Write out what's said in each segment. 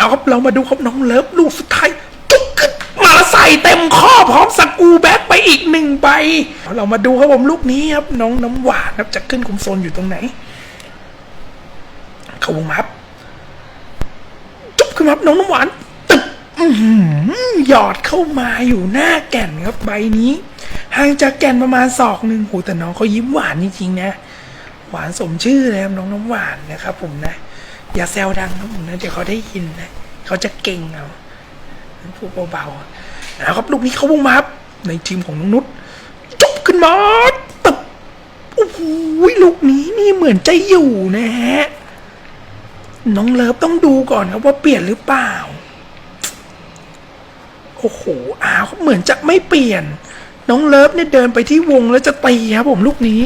เอาครับเรามาดูครับน้องเลิฟลูกสุดท้ายจุกขึ้นมาใส่เต็มข้อพร้อมสกรูแบ็กไปอีกหนึ่งใบเรามาดูครับผมลูกนี้ครับน้องน้ำหวานครับจะขึ้นคุมโซนอยู่ตรงไหนเข้าวงมับจุบขึ้นมาน้องน้ำหวานตึบหยอดเข้ามาอยู่หน้าแก่นครับใบนี้ห่างจากแก่นประมาณศอกหนึ่งโหแต่น้องเขายิ้มหวานจริงๆนะ หวานสมชื่อเลยครับน้องน้ำหวานนะครับผมนะ อย่าแซวดังครับผมนะเดี๋ยวเขาได้ยินนะเขาจะเก่งเอาพูดเบาๆนะครับลูกนี้เขาวงมาครับในทีมของน้องนุชจบขึ้นมาตึบโอ้โหลูกนี้นี่เหมือนจะอยู่นะฮะน้องเลิฟต้องดูก่อนครับว่าเปลี่ยนหรือเปล่าโอ้โหอ้าวเหมือนจะไม่เปลี่ยน น้องเลิฟเนี่ยเดินไปที่วงแล้วจะตีครับผมลูกนี้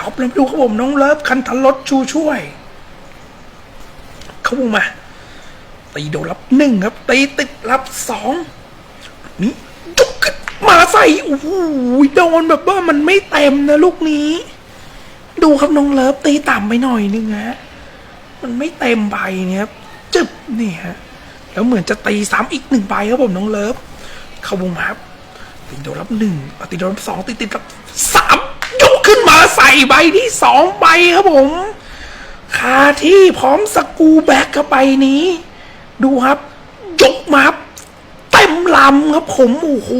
เอาครับแล้วดูครับผมน้องเลิฟคันทันรถชูช่วย เข้ามา ตีโดนรับหนึ่งครับ ตีติดรับสองนี่จุกขึ้นมาใส่โอ้โหโดนแบบว่ามันไม่เต็มนะลูกนี้ ดูครับน้องเลิฟตีต่ำไปหน่อยนึงฮะมันไม่เต็มใบเนี่ยครับจึบนี่ฮะแล้วเหมือนจะตีซ้ำอีกหนึ่งใบครับผมน้องเลิฟ เข้าวงมาครับตีโดนรับหนึ่งตีโดนรับสองตีติดรับส ขึ้นมาใส่ใบที่สองใบครับผมคาที่พร้อมสกูแบ็กเข้าไปนี้ ดูครับ ยกมาครับเต็มลำครับผมโอ้โห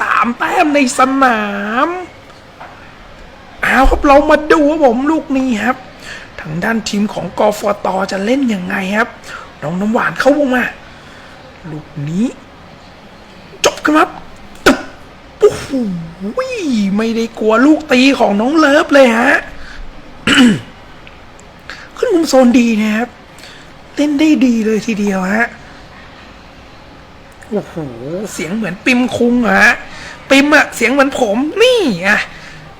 สามแต้มในสนามเอาครับเรามาดูครับผมลูกนี้ครับ ทางด้านทีมของกฟตจะเล่นยังไงครับ น้องน้ำหวานเข้าวงมา ลูกนี้ จบครับ อ้โหไม่ได้กลัวลูกตีของน้องเลิฟเลยฮะ ขึ้นมุมโซนดีนะครับเต้นได้ดีเลยทีเดียวฮะ โอ้โห เสียงเหมือนปิมคุงอะฮะ ปิมอะเสียงเหมือนผม นี่อะ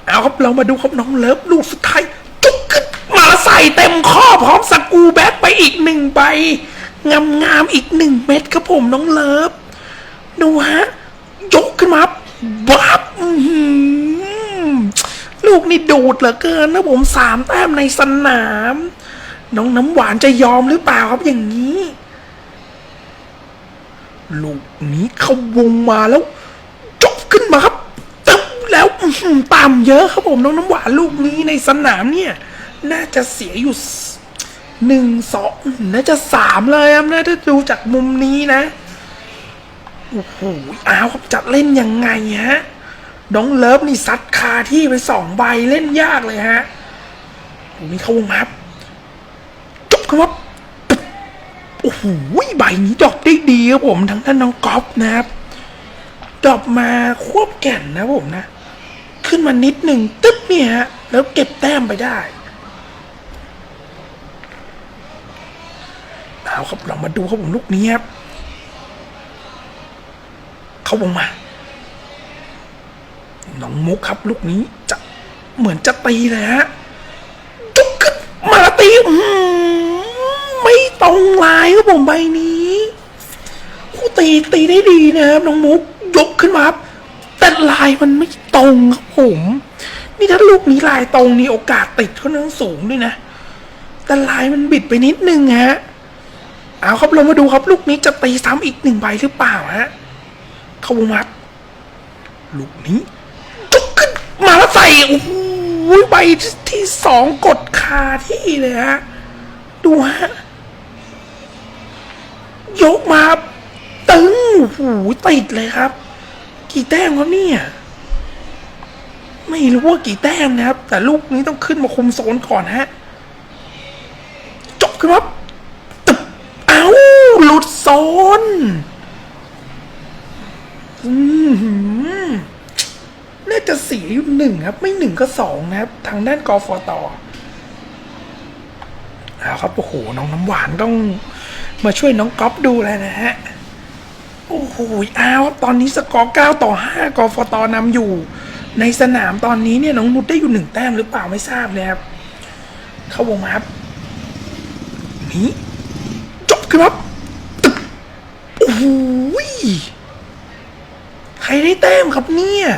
เอาครับเรามาดูครับน้องเลิฟลูกสุดท้ายจุกขึ้นมาใส่เต็มข้อพร้อมสกรูแบ็กไปอีกหนึ่งใบงามงามๆอีกหนึ่งเม็ดครับผมน้องเลิฟ ดูฮะ ยกขึ้นมา บับลูกนี่ดูดเหลือเกินนะผมสามแต้มในสนาม น้องน้ำหวานจะยอมหรือเปล่าครับอย่างนี้ ลูกนี้เขาวงมาแล้วจบขึ้นมาครับตึบแล้วตามเยอะครับผมน้องน้ำหวานลูกนี้ในสนามเนี่ย น่าจะเสียอยู่หนึ่งสองน่าจะสามเลยครับนะถ้าดูจากมุมนี้นะ โอ้โหอ้าวครับจะเล่นยังไงฮะ น้องเลิฟนี่ซัดคาที่ไปสองใบเล่นยากเลยฮะตรงนี้เข้าวงมาครับจบครับตึ๊บโอ้โหใบนี้ดอกได้ดีครับผมทั้งท่านน้องก๊อฟนะครับ ดอกมาควบแก่นนะผมนะ ขึ้นมานิดหนึ่งตึ๊บเนี่ยฮะ แล้วเก็บแต้มไปได้เอาครับเรามาดูครับผมลูกนี้ครับ เขาวงมาน้องมุกครับ ลูกนี้จะเหมือนจะตีเลยฮะจุกขึ้นมาตีอื้อหือไม่ตรงลายครับผมใบนี้คู่ตีตีได้ดีนะครับน้องมุกยกขึ้นมาครับแต่ลายมันไม่ตรงครับผม นี่ถ้าลูกนี้ลายตรงนี่โอกาสติดค่อนข้างสูงด้วยนะแต่ลายมันบิดไปนิดนึงฮะเอาครับเรามาดูครับลูกนี้จะตีซ้ำอีกหนึ่งใบหรือเปล่าฮะาวงมาลูกนี้จุกขึ้นมาแล้วใส่โอ้โหใบที่สองกดคาที่เลยฮะดูฮะยกมาตึงโอ้โหติดเลยครับ กี่แต้มครับเนี่ย ไม่รู้ว่ากี่แต้มนะครับ แต่ลูกนี้ต้องขึ้นมาคุมโซนก่อนฮะจบครับตึบเอ้าหลุดโซน อือหือน่า จะเสียอยู่หนึ่งครับ ไม่หนึ่งก็สองนะครับ ทางด้านกอฟตเอาครับโอ้โหน้องน้ำหวานต้องมาช่วยน้องก๊อฟดูแลนะฮะโอ้โหอ้าวตอนนี้สกอร์เก้าต่อห้ากอฟตนำอยู่ ในสนามตอนนี้เนี่ยน้องนุชได้อยู่หนึ่งแต้มหรือเปล่าไม่ทราบเลยครับ เข้าวงมาครับนี่จบครับตึ๊บโอ้โหใครได้แต้มครับเนี่ย